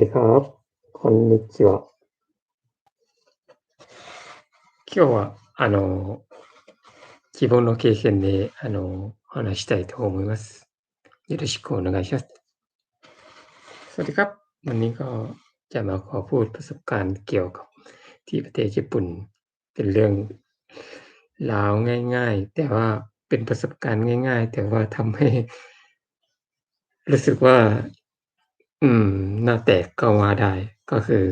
ดีครับ こんにちは。今日は、あの、自分の経験で、あの、話したいと思います。よろしくお願いします สวัสดีครับ วันนี้ก็จะมาขอพูดประสบการณ์เกี่ยวกับที่ประเทศญี่ปุ่น เป็นเรื่องราวง่าย ๆ แต่ว่าเป็นประสบการณ์ง่าย ๆ แต่ว่าทำให้ รู้สึกว่า อืม หน้าแตกก็ว่าได้ก็คือ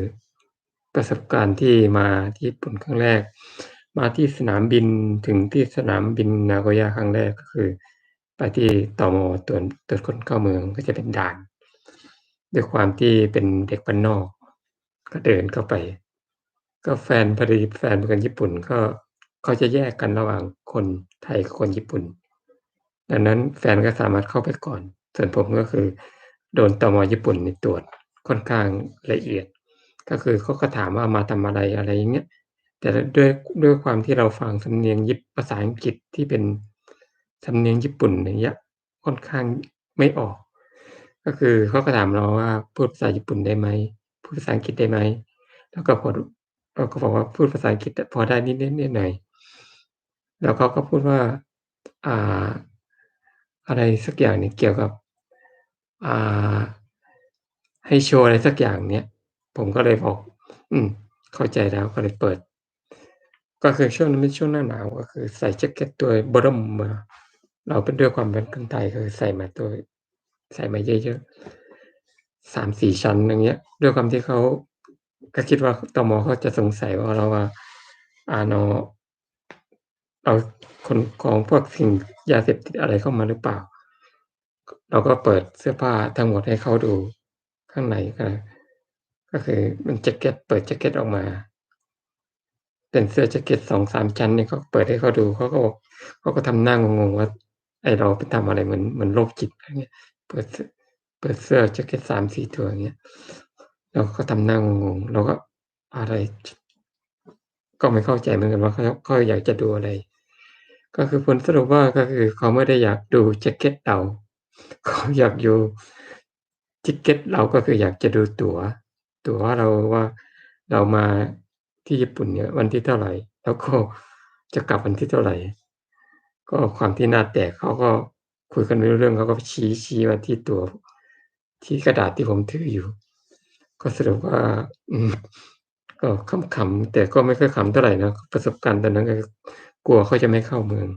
ประสบการณ์ที่มาที่ญี่ปุ่นครั้งแรก มาที่สนามบินถึงที่สนามบินนาโกย่าครั้งแรกก็คือ ไปที่ตม.ตรวจตรวจคนเข้าเมืองก็จะเป็นด่าน ด้วยความที่เป็นเด็กบ้านนอก ก็เดินเข้าไป ก็แฟนพอดีแฟนเป็นคนญี่ปุ่นก็เขาจะแยกกันระหว่างคนไทยกับคนญี่ปุ่น ดังนั้นแฟนก็สามารถเข้าไปก่อน ส่วนผมก็คือ โดนตม.ญี่ปุ่นนี่ตรวจ ค่อนข้างละเอียด ก็คือเขาก็ถามว่ามาทำอะไรอะไรอย่างเงี้ยแต่ด้วยด้วยความที่เราฟังสำเนียงยิปภาษาอังกฤษที่เป็นสำเนียงญี่ปุ่นอย่างเงี้ยค่อนข้างไม่ออก ก็คือเขาก็ถามเราว่า"พูดภาษาญี่ปุ่นได้ไหม?พูดภาษาอังกฤษได้ไหม?"เราก็พอเราก็บอกว่า"พูดภาษาอังกฤษพอได้นิดๆหน่อย"แล้วเขาก็พูดว่าอ่า อะไรสักอย่างหนึ่งเกี่ยวกับ อ่า ให้โชว์อะไรสักอย่างเนี้ยผมก็เลยบอก"อืม เข้าใจแล้ว"ก็เลยเปิด ก็คือช่วงนั้นเป็นช่วงหน้าหนาวก็คือใส่แจ็กเก็ตตัวบอเริ่มมา เราเป็นด้วยความเป็นคนไทยคือใส่มาตัว ใส่มาเยอะๆ3-4ชั้นอย่างเงี้ย ด้วยความที่เขาก็คิดว่าตม.เขาจะสงสัยว่าเราว่าอ่านาะเอาขนของพวกสิ่งยาเสพติดอะไรเข้ามาหรือเปล่า เราก็เปิดเสื้อผ้าทั้งหมดให้เขาดู ข้างในก็ ก็คือเป็นแจ็กเก็ตเปิดแจ็กเก็ตออกมา เป็นเสื้อแจ็กเก็ต2-3ชั้นเนี่ยก็เปิดให้เขาดูเขาก็เขาก็ทำหน้างงๆว่าไอเราไปทำอะไรเหมือนเหมือนโรคจิตอะไรเงี้ยเปิดเปิดเสื้อแจ็กเก็ต3-4ตัวอย่างเงี้ยแล้วก็ทำหน้างงๆเราก็อะไร ก็ไม่เข้าใจเหมือนกันว่าเขาเขาอยากจะดูอะไร ก็คือผลสรุปว่าก็คือเขาไม่ได้อยากดูแจ็กเก็ตเราเขาอยากดูแจ็กเก็ตเราก็คืออยากจะดูตั๋ว ตั๋วเราว่าเรามาที่ญี่ปุ่นเนี่ยวันที่เท่าไหร่ แล้วก็จะกลับวันที่เท่าไหร่ ก็ความที่หน้าแตกเขาก็คุยกันไม่รู้เรื่องเขาก็ชี้ชี้มาที่ตั๋วที่กระดาษที่ผมถืออยู่ ก็สรุปว่าก็ขำๆแต่ก็ไม่ค่อยขำเท่าไหร่นะประสบการณ์ตอนนั้นก็กลัวเขาจะไม่เข้าเมือง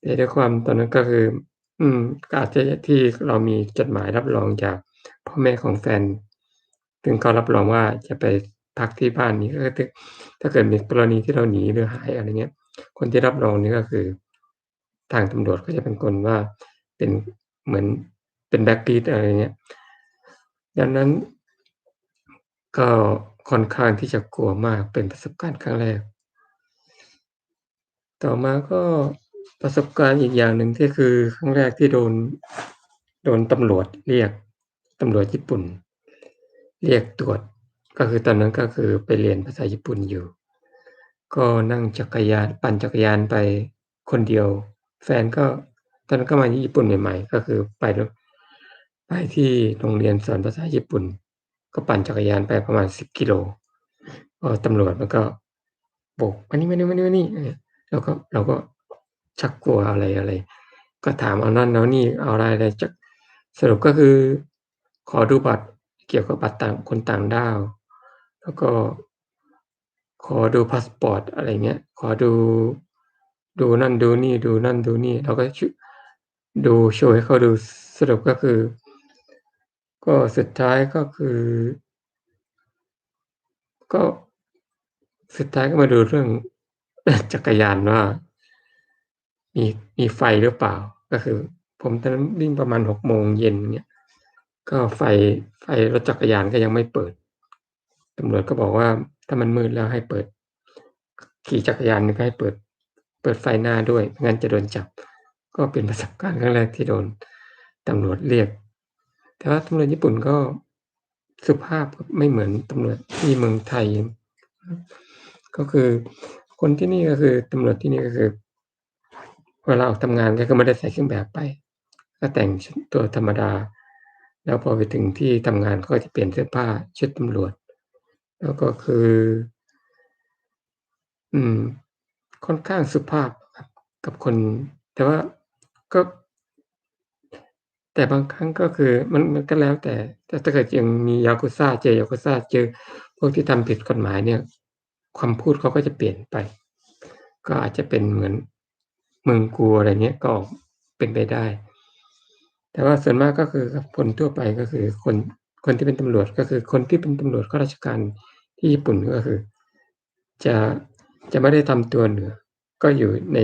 แต่ด้วยความตอนนั้นก็คือ อืม ก็อาจจะที่เรามีจดหมายรับรองจากพ่อแม่ของแฟน ซึ่งเขารับรองว่าจะไปพักที่บ้านนี้ก็คือถ้าเกิดมีกรณีที่เราหนีหรือหายอะไรเงี้ย คนที่รับรองนี่ก็คือ ทางตำรวจก็จะเป็นคนว่าเป็นเหมือนเป็น blacklist อะไรเงี้ย ดังนั้นก็ค่อนข้างที่จะกลัวมากเป็นประสบการณ์ครั้งแรก ต่อมาก็ ประสบการณ์อีกอย่างหนึ่งที่คือครั้งแรกที่โดนโดนตำรวจเรียกตำรวจญี่ปุ่น เรียกตรวจก็คือตอนนั้นก็คือไปเรียนภาษาญี่ปุ่นอยู่ ก็นั่งจักรยานปั่นจักรยานไปคนเดียว แฟนก็ตอนนั้นก็มาญี่ปุ่นใหม่ ๆ ก็คือไปไปที่โรงเรียนสอนภาษาญี่ปุ่น ก็ปั่นจักรยานไปประมาณ10กิโลก็ตำรวจมันก็โบก"มานี่ๆๆมานี่"เออเราก็เราก็ ชักกลัวอะไรๆก็ถามเอานั่นเอานี่เอาอะไรๆจะสรุปก็คือ ขอดูบัตรเกี่ยวกับบัตรต่างคนต่างด้าว แล้วก็ขอดูพาสปอร์ตอะไรเงี้ย ขอดูดูนั่นดูนี่ดูนั่นดูนี่เราก็ดูโชว์ให้เขาดูสรุปก็คือ ก็สุดท้ายก็คือ ก็สุดท้ายก็มาดูเรื่องจักรยานว่า มีมีไฟหรือเปล่า ก็คือ ผมตอนนั้นวิ่งประมาณ6โมงเย็นเงี้ยก็ไฟไฟรถจักรยานก็ยังไม่เปิดตำรวจก็บอกว่าถ้ามันมืดแล้วให้เปิด ขี่จักรยานก็ให้เปิด เปิดไฟหน้าด้วยไม่งั้นจะโดนจับ ก็เป็นประสบการณ์ครั้งแรกที่โดนตำรวจเรียก แต่ว่าตำรวจญี่ปุ่นก็สุภาพไม่เหมือนตำรวจที่เมืองไทย ก็คือคนที่นี่ก็คือตำรวจที่นี่ก็คือ เวลาออกทำงานก็ไม่ได้ใส่เครื่องแบบไปก็แต่งตัวธรรมดา แล้วพอไปถึงที่ทำงานเขาก็จะเปลี่ยนเสื้อผ้าชุดตำรวจ แล้วก็คือ อืม ค่อนข้างสุภาพกับคน แต่ว่าก็ แต่บางครั้งก็คือมันมันก็แล้วแต่ แต่ถ้าเกิดยังมี Yakuza เจอ Yakuza เจอพวกที่ทำผิดกฎหมายเนี่ยคำพูดเขาก็จะเปลี่ยนไป ก็อาจจะเป็นเหมือน มึงกูอะไรเงี้ยก็เป็นไปได้ แต่ว่าส่วนมากก็คือคนทั่วไปก็คือคนคนที่เป็นตำรวจก็คือคนที่เป็นตำรวจข้าราชการที่ญี่ปุ่นก็คือ จะจะไม่ได้ทำตัวเหนือ ก็อยู่ใน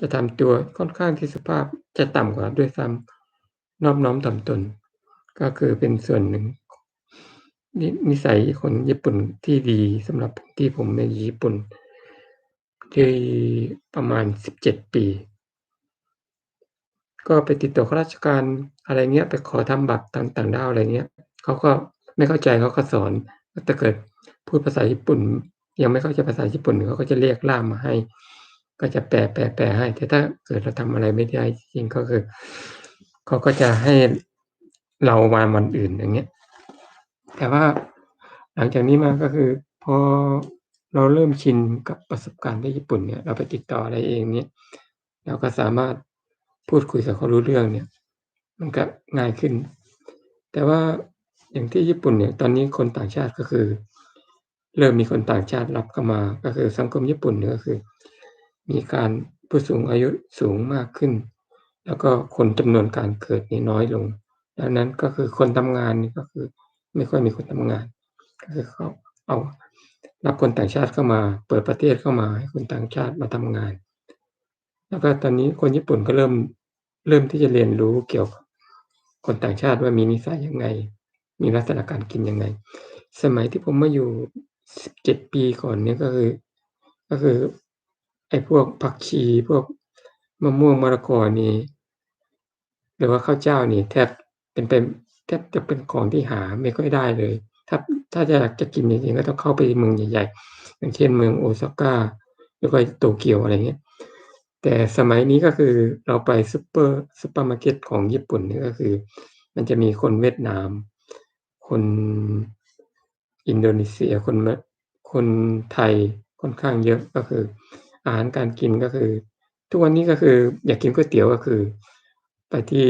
จะทำตัวค่อนข้างที่สุภาพจะต่ำกว่าด้วยซ้ำนอบน้อมถ่อมตน ก็คือเป็นส่วนหนึ่งนินสัยคนญี่ปุ่นที่ดีสำหรับที่ผมมาอยู่ญี่ปุ่น ที่ประมาณ 17 ปี ก็ไปติดต่อข้าราชการอะไรเงี้ยไปขอทำบัตรต่างต่างด้าวอะไรเงี้ยเขาก็ไม่เข้าใจเขาก็สอนถ้าเกิดพูดภาษาญี่ปุ่น ยังไม่เข้าใจภาษาญี่ปุ่นเขาก็จะเรียกล่ามมาให้ ก็จะแปลๆๆให้ แต่ถ้าเกิดเราทำอะไรไม่ได้จริงก็คือเขาก็จะให้เรามาวันอื่นอย่างเงี้ย แต่ว่าหลังจากนี้มาก็คือพอ เราเริ่มชินกับประสบการณ์ที่ญี่ปุ่นเนี่ย เราไปติดต่ออะไรเองเนี่ย เราก็สามารถพูดคุยกับเขารู้เรื่องเนี่ย มันก็ง่ายขึ้น แต่ว่าอย่างที่ญี่ปุ่นเนี่ย ตอนนี้คนต่างชาติก็คือ เริ่มมีคนต่างชาติรับเข้ามา ก็คือสังคมญี่ปุ่นเนี่ยก็คือ มีการผู้สูงอายุสูงมากขึ้น แล้วก็คนจำนวนการเกิดนี่น้อยลง ดังนั้นก็คือคนทำงานนี่ก็คือ ไม่ค่อยมีคนทำงาน ก็คือเขาเอา รับคนต่างชาติเข้ามา เปิดประเทศเข้ามาให้คนต่างชาติมาทำงาน แล้วก็ตอนนี้คนญี่ปุ่นก็เริ่มเริ่มที่จะเรียนรู้เกี่ยวกับคนต่างชาติว่ามีนิสัยยังไง มีลักษณะการกินยังไง สมัยที่ผมมาอยู่17ปีก่อนเนี่ยก็คือ ก็คือไอ้พวกผักชีพวกมะม่วงมะละกอนี่หรือว่าข้าวเจ้านี่แทบเป็นไปแทบจะเป็นของที่หาไม่ค่อยได้เลย ถ้าถ้าจะอยากจะกินจริงๆก็ต้องเข้าไปเมืองใหญ่ๆ อย่างเช่นเมือง Osaka หรือว่าโตเกียวอะไรเงี้ย แต่สมัยนี้ก็คือเราไปซูเปอร์ซูเปอร์มาร์เก็ตของญี่ปุ่นนี่ก็คือ มันจะมีคนเวียดนาม คนอินโดนีเซียคนคนไทยค่อนข้างเยอะก็คือ อาหารการกินก็คือ ทุกวันนี้ก็คืออยากกินก๋วยเตี๋ยวก็คือ ไปที่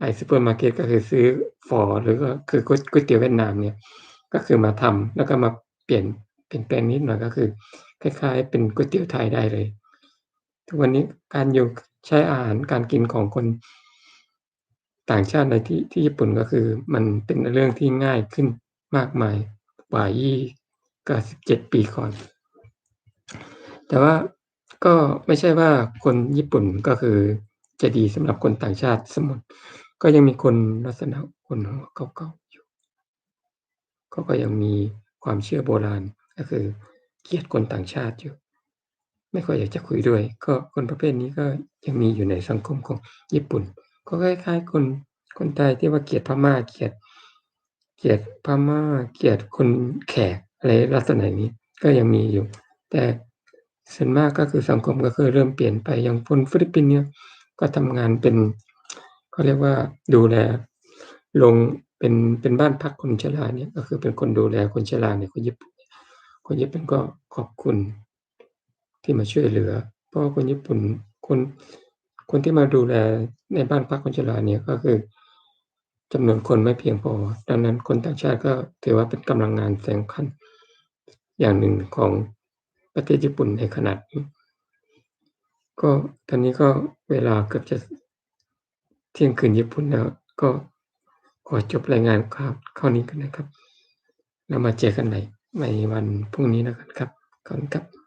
ไอ้ซูเปอร์มาร์เก็ตก็คือซื้อฝอร์หรือว่าคือก๋วยก๋วยเตี๋ยวเวียดนามเนี่ย ก็คือมาทำแล้วก็มาเปลี่ยนเปลี่ยนแปลงนิดหน่อยก็คือ คล้ายๆ เป็นก๋วยเตี๋ยวไทยได้เลย ทุกวันนี้การอยู่ใช้อาหารการกินของคนต่างชาติในที่ที่ญี่ปุ่นก็คือมันเป็นเรื่องที่ง่ายขึ้นมากมายกว่ายี่กับ17ปีก่อน แต่ว่าก็ไม่ใช่ว่าคนญี่ปุ่นก็คือจะดีสำหรับคนต่างชาติสียหมด ก็ยังมีคนลักษณะคนหัวเก่าๆอยู่เขาก็ยังมีความเชื่อโบราณก็คือเกลียดคนต่างชาติอยู่ ไม่ค่อยอยากจะคุยด้วย ก็คนประเภทนี้ก็ยังมีอยู่ในสังคมของญี่ปุ่น ก็คล้ายๆ คนคนไทยที่ว่าเกลียดพม่าเกลียดเกลียดพม่าเกลียดคนแขกอะไรลักษณะนี้ก็ยังมีอยู่ แต่ส่วนมากก็คือสังคมก็คือเริ่มเปลี่ยนไปอย่างคนฟิลิปปินส์เนี่ยก็ทำงานเป็น เขาเรียกว่าดูแลโรงเป็นเป็นบ้านพักคนชราเนี่ยก็คือเป็นคนดูแลคนชราเนี่ยคนญี่ปุ่นคนญี่ปุ่นก็ขอบคุณที่มาช่วยเหลือ เพราะคนญี่ปุ่นคนคนที่มาดูแลในบ้านพักคนชราเนี่ยก็คือจำนวนคนไม่เพียงพอ ดังนั้นคนต่างชาติก็ถือว่าเป็นกำลังงานสำคัญอย่างหนึ่งของประเทศญี่ปุ่นในขณะนี้ก็ตอนนี้ก็เวลาเกือบจะ เที่ยงคืนญี่ปุ่นแล้วก็ขอจบรายงานข่าวเท่านี้กันนะครับแล้วมาเจอกันใหม่ในวันพรุ่งนี้นะครับขอบคุณครับ